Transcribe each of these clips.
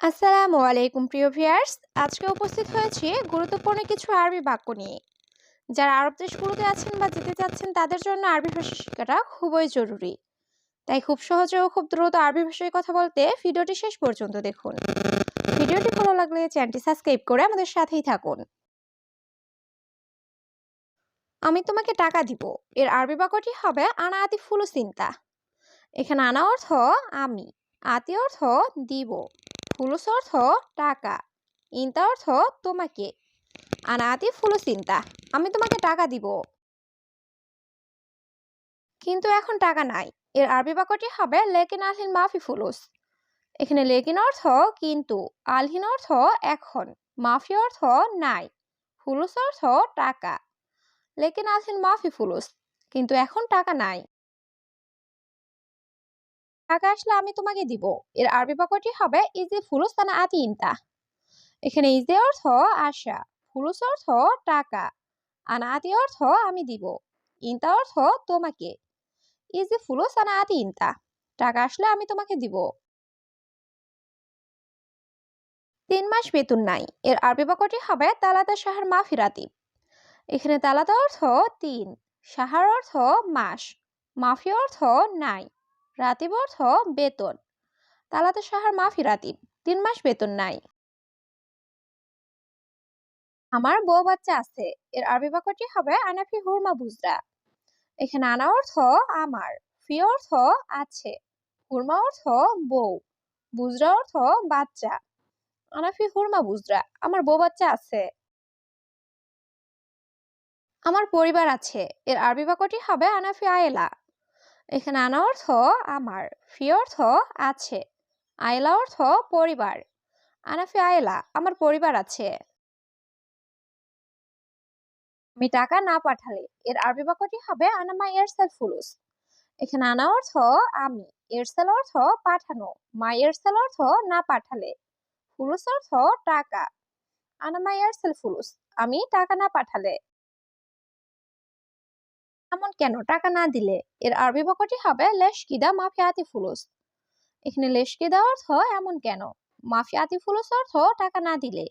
আসসালামু আলাইকুম, প্রিয় ভিউয়ার্স। আজকে উপস্থিত হয়েছি গুরুত্বপূর্ণ কিছু আরবি বাক্য নিয়ে। যারা আরব দেশগুলোতে আছেন বা যেতে চাচ্ছেন, তাদের জন্য আরবি ভাষা শেখাটা খুবই জরুরি। তাই খুব সহজে ও খুব দ্রুত আরবি ভাষায় কথা বলতে ভিডিওটি শেষ পর্যন্ত দেখুন। ভিডিওটি ভালো লাগলে চ্যানেলটি সাবস্ক্রাইব করে আমাদের সাথেই থাকুন। আমি তোমাকে টাকা দিব। এর আরবি বাক্যটি হবে আনা আতি ফুলু চিন্তা এখানে আনা অর্থ আমি, আতি অর্থ দিব। ফুলুস অর্থ টাকা, ইন্তা অর্থ তোমাকে। আনাতি ফুলুস চিন্তা আমি তোমাকে টাকা দিব। কিন্তু এখন টাকা নাই, এর আরবি বাক্যটি হবে লেকিন আলহিন মাফি ফুলুস। এখানে লেকিন অর্থ কিন্তু, আলহিন অর্থ এখন, মাফি অর্থ নাই, ফুলুস অর্থ টাকা। লেকিন আলহিন মাফি ফুলুস, কিন্তু এখন টাকা নাই। টাকা আসলে আমি তোমাকে দিব। এর আরবি বাক্যটি হবে ইজে ফুলুস তানা আতি ইনতা এখানে ইজে অর্থ আশা ফুলুস অর্থ টাকা আনা আতি অর্থ আমি দিব ইনতা অর্থ তোমাকে ইজে ফুলুস আনা আতি ইনতা টাকা আসলে আমি তোমাকে দিব তিন মাস বেতন নাই। এর আরবি বাক্যটি হবে তালাতা সাহার মাফিরাতি এখানে তালাতা অর্থ তিন সাহার অর্থ মাস মাফি অর্থ নাই রাতিব অর্থ বেতন। তালাতে সাহার মাফি রাতিব তিন মাস বেতন নাই। আমার বউ বাচ্চা আছে, এর আরবি বাক্যটি হবে আনাফি হুরমা বুজরা। এখানে আনা অর্থ আমার, ফি অর্থ আছে, হুরমা অর্থ বউ, বুজরা অর্থ বাচ্চা। আনাফি হুরমা বুজরা, আমার বউ বাচ্চা আছে। আমার পরিবার আছে, এর আরবি বাক্যটি হবে আনাফি আয়েলা। এখানে আনা অর্থ আমার, ফি অর্থ আছে, আয়লা অর্থ পরিবার আনাফি আয়লা, আমার পরিবার আছে। আমি টাকা না পাঠালে এর আরবি বাক্যটি হবে আনামা এরসেল ফুলুস। এখানে আনা অর্থ আমি এরসেল অর্থ পাঠানো, মা এরসেল অর্থ না পাঠালে, ফুলুস অর্থ টাকা আনামা এরসেল ফুলুস, আমি টাকা না পাঠালে। এমন কেন? টাকা না দিলে এর আরবি বাক্যটি হবে লেশকিদা মাফিয়াতি ফুলুস। এখানে লেশকিদা অর্থ এমন কেন? মাফিয়াতি ফুলুস অর্থ টাকা না দিলে।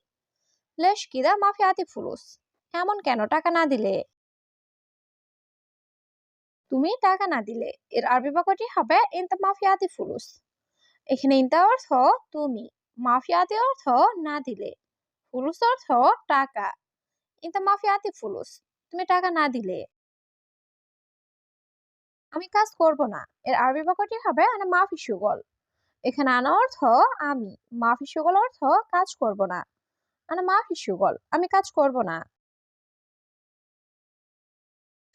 লেশকিদা মাফিয়াতি ফুলুস? এমন কেন টাকা না দিলে? তুমি টাকা না দিলে এর আরবি বাক্যটি হবে ইনতা মাফিয়াতি ফুলুস। এখানে ইনতা অর্থ তুমি মাফিয়াতি অর্থ না দিলে। ফুলুস অর্থ টাকা। ইনতা মাফিয়াতি ফুলুস, তুমি টাকা না দিলে। আমি কাজ করব না। এর আরবি বাক্যটি হবে আনা মাফি সুগল এখানে আনা অর্থ আমি মাফি সুগল অর্থ কাজ করব না আনা মাফি সুগল আমি কাজ করব না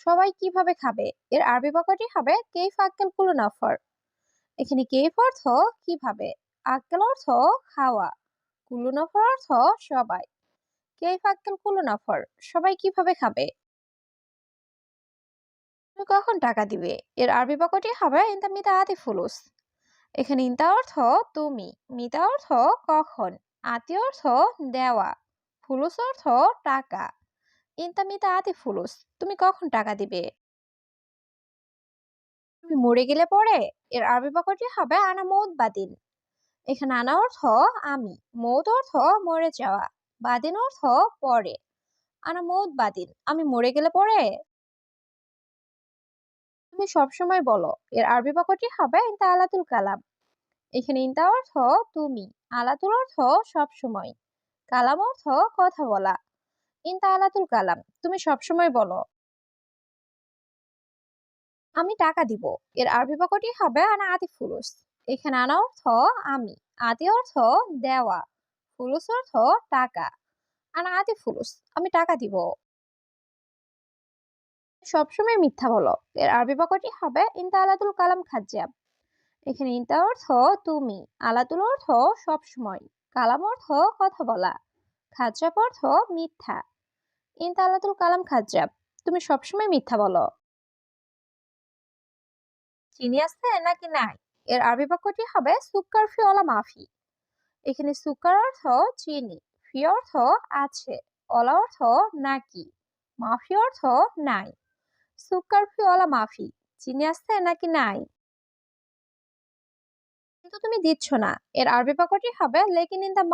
সবাই কীভাবে খাবে? এর আরবি বাক্যটি হবে কেইফ আক্কেল কুলু নাফর এখানে কেইফ অর্থ কীভাবে আক্কেল অর্থ খাওয়া কুলু নফর অর্থ সবাই কেইফ আক্কেল কুলু নাফর সবাই কীভাবে খাবে? তুমি কখন টাকা দিবে? এর আরবি বাক্যটি হবে ইনতা মিতা আতি ফুলুস এখানে ইনতা অর্থ তুমি মিতা অর্থ কখন আতি অর্থ দেওয়া ফুলুস অর্থ টাকা ইনতা মিতা আতি ফুলুস তুমি কখন টাকা দিবে? তুমি মরে গেলে পরে এর আরবি বাক্যটি হবে আনা মৌত বাদিন এখানে আনা অর্থ আমি মৌত অর্থ মরে যাওয়া বাদিন অর্থ পরে আনা মৌত বাদিন আমি মরে গেলে পরে তুমি সবসময় বলো, এর আরবি বাক্যটি হবে ইনতা আলাতুল কালাম। এখানে ইনতা অর্থ তুমি, আলাতুল অর্থ সবসময়, কালাম অর্থ কথা বলা। ইনতা আলাতুল কালাম, তুমি সবসময় বলো। আমি টাকা দিব, এর আরবি বাক্যটি হবে আনা আতি ফুলুস। এখানে আনা অর্থ আমি, আতি অর্থ দেওয়া, ফুলুস অর্থ টাকা। আনা আতি ফুলুস, আমি টাকা দিব। সবসময় মিথ্যা বলো। এর আরবি বাক্যটি হবে, ইনতা আলাতুল কালাম খাজ্জাব এখানে ইনতা অর্থ, তুমি। আলাতুল অর্থ, সবসময়। কালাম অর্থ, কথা বলা। খাজ্জাব অর্থ, মিথ্যা। ইনতা আলাতুল কালাম খাজ্জাব। তুমি সবসময় মিথ্যা বলো। চিনি আছে নাকি নাই? এর আরবি বাক্যটি হবে, সুক্কার ফি অলা মাফি। এখানে সুক্কার অর্থ, চিনি। ফি অর্থ, আছে। অলা অর্থ, নাকি। মাফি অর্থ, নাই। মাফি চিনি আছে নাকি নাই? কিন্তু তুমি দিচ্ছ না। এর আরবি হবে লেকিন ইন দা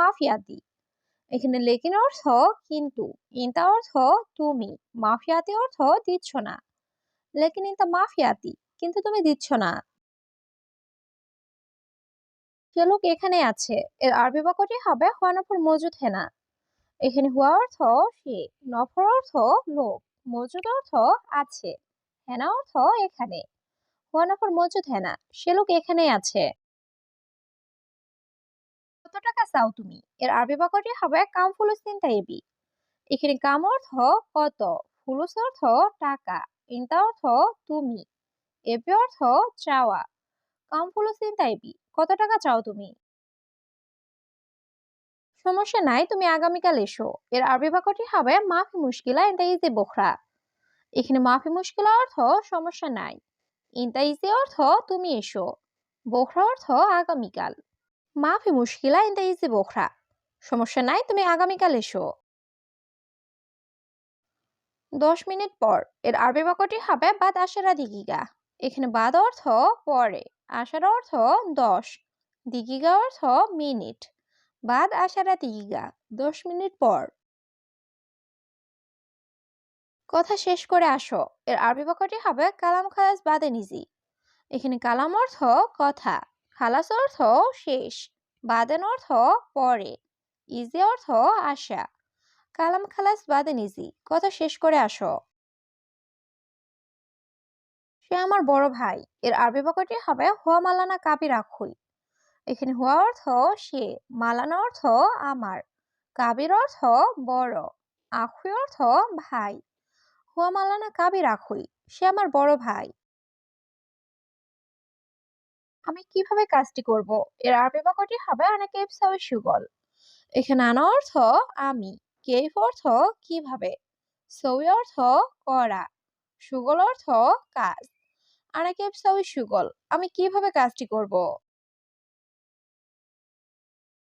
এখানে লেকিন অর্থ কিন্তু অর্থ তুমি। মাফিয়াতি অর্থ দিচ্ছ না। লেকিন মাফিয়াতি, কিন্তু তুমি দিচ্ছ না। এখানে আছে, এর আরবি বাক্যটি হবে হুয়া নফর মজুদ হেনা। এখানে হুয়া অর্থ সে, নফর অর্থ লোক। মজুদ অর্থ আছে। হেনা অর্থ এখানে। হুয়া নফর মজুদ হেনা, সে লোক এখানে আছে। কত টাকা চাও তুমি? এর আরবি বাক্যটি হবে কাম ফুলুস তিনটা এবি এখানে কাম অর্থ কত? ফুলুস অর্থ টাকা, ইনতা অর্থ তুমি। এবি অর্থ চাওয়া। কাম ফুলুস তিনটা এবি কত টাকা চাও তুমি? সমস্যা নাই, তুমি আগামীকাল এসো। এর আরবি বাক্যটি হবে মাফি মুশকিলা ইনতা ইজি বোখরা। এখানে মাফি মুশকিলা অর্থ সমস্যা নাই। ইনতা ইজি অর্থ তুমি এসো। বোখরা অর্থ আগামীকাল। মাফি মুশকিলা ইনতা ইজি বোখরা। সমস্যা নাই, তুমি আগামীকাল এসো। দশ মিনিট পর, এর আরবি বাক্যটি হবে বাদ আশারা দিগিগা। এখানে বাদ অর্থ পরে, আশার অর্থ দশ, দিগিগা অর্থ মিনিট। বাদ আশারা দিগিগা দশ মিনিট পর। কথা শেষ করে আসো। এর আরবি বাক্যটি হবে, কালাম খালাস বাদে নিজি এখানে কালাম অর্থ কথা, খালাস অর্থ শেষ, বাদেন অর্থ পরে, ইজি অর্থ আশা। কালাম খালাস বাদে নিজি কথা শেষ করে আসো। সে আমার বড় ভাই। এর আরবি বাক্যটি হবে, হোয়া মালানা কাবি রাখুই এখানে হুয়া অর্থ সে, মালানা অর্থ আমার, কাবির অর্থ বড়, আখুই অর্থ ভাই। হুয়া মালানা কাবি রাখুই সে আমার বড় ভাই। আমি কীভাবে কাজটি করব? এর আরবি বাক্যটি হবে আনা কেফ সাউই সুগল। এখানে আনা অর্থ আমি, কেফ অর্থ কীভাবে? সৌই অর্থ করা, সুগল অর্থ কাজ। আনা কেফ সাউই সুগল, আমি কীভাবে কাজটি করব?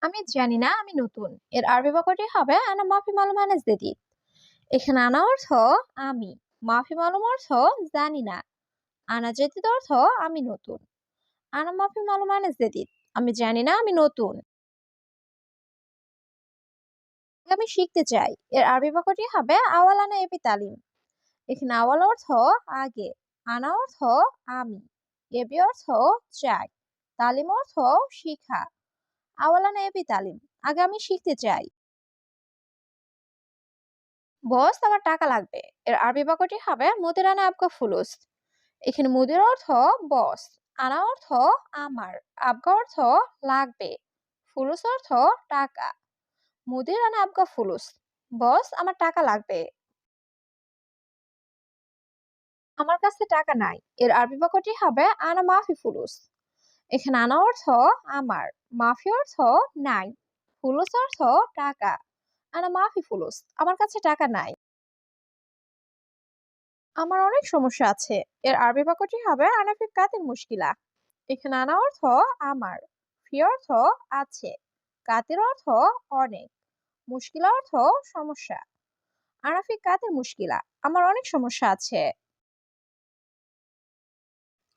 আমি জানি না, আমি নতুন। এর আরবি বাক্যটি হবে, আনা মাফি মালুম আনাজ দেদিত এখানে আনা অর্থ, আমি। মাফি মালুম অর্থ, জানি না। আনা যেদিত অর্থ, আমি নতুন। আনা মাফি মালুম আনাজ দেদিত আমি জানি না, আমি নতুন। আমি শিখতে চাই। এর আরবি বাক্যটি হবে, আওয়াল আনা এপি তালিম। এখানে আওয়াল অর্থ, আগে। আনা অর্থ, আমি। এবি অর্থ, চাই। তালিম অর্থ, শিখা। আওয়ালানা এবি তালিম, আগে আমি শিখতে চাই। বস, আমার টাকা লাগবে। এর আরবি বাক্যটি হবে আবকা ফুলুস। এখানে মুদির অর্থ, বস। আনা অর্থ, আমার। আবগা অর্থ, লাগবে। ফুলুস অর্থ, টাকা। আবগা ফুলুস। বস, আমার টাকা লাগবে। আমার কাছে টাকা নাই। এর আরবি বাক্যটি হবে, আনা মাফি ফুলুস। এখানে আনা অর্থ আমার, মাফি অর্থ নাই, ফুলুস অর্থ টাকা, আনা মাফি ফুলুস, আমার কাছে টাকা নাই। আমার অনেক সমস্যা আছে, এর আরবি বাক্যটি হবে আনাফি কাতের মুশকিলা। এখানে আনা অর্থ আমার, ফি অর্থ আছে, কাতের অর্থ অনেক, মুশকিলা অর্থ সমস্যা। আনাফি কাতের মুশকিলা, আমার অনেক সমস্যা আছে।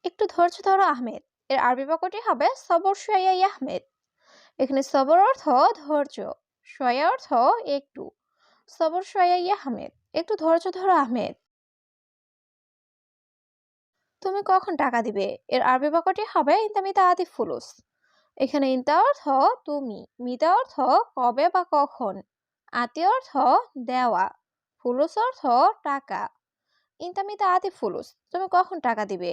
একটু ধৈর্য ধরো আহমেদ এর আরবি বাক্যটি হবে সবর সোয়া আহমেদ। এখানে সবর অর্থ ধৈর্য সোয়া অর্থ একটু। সবর সোয়া আহমেদ, একটু ধৈর্য ধরো আহমেদ। তুমি কখন টাকা দিবে? এর আরবি বাক্যটি হবে ইন্তা মিতা আদি ফুলুস। এখানে ইন্তা অর্থ তুমি, মিতা অর্থ কবে বা কখন। আতি অর্থ দেওয়া, ফুলুস অর্থ টাকা। ইন্তা মিতা আদি ফুলুস, তুমি কখন টাকা দিবে?